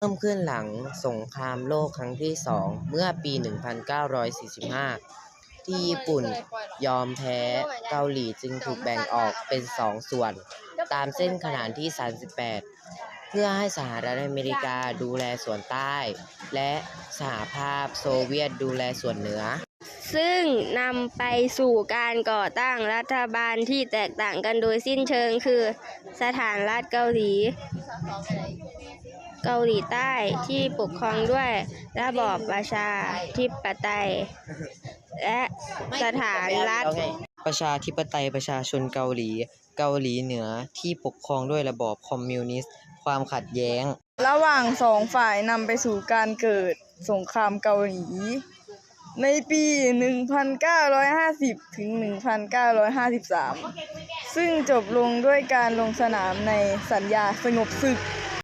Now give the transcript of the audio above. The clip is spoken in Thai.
เพิ่มขึ้นหลังสงครามโลกครั้งที่สองเมื่อปี 1945 ที่ญี่ปุ่นยอมแพ้เกาหลีจึงถูกแบ่งออกเป็นสองส่วน ตามเส้นขนานที่ 38 เพื่อให้สหรัฐอเมริกาดูแลส่วนใต้ และสหภาพโซเวียตดูแลส่วนเหนือ ซึ่งนำไปสู่การก่อตั้งรัฐบาลที่แตกต่างกันโดยสิ้นเชิงคือสถานรัฐเกาหลี เกาหลีใต้ที่ปกครองด้วยระบอบประชาธิปไตย และสถานรัฐประชาธิปไตยประชาชนเกาหลี เกาหลีเหนือที่ปกครองด้วยระบอบคอมมิวนิสต์ ความขัดแย้ง ระหว่างสองฝ่ายนำไปสู่การเกิดสงครามเกาหลี ในปี 1950 ถึง 1953 ซึ่งจบลงด้วยการลงสนามในสัญญาสงบศึก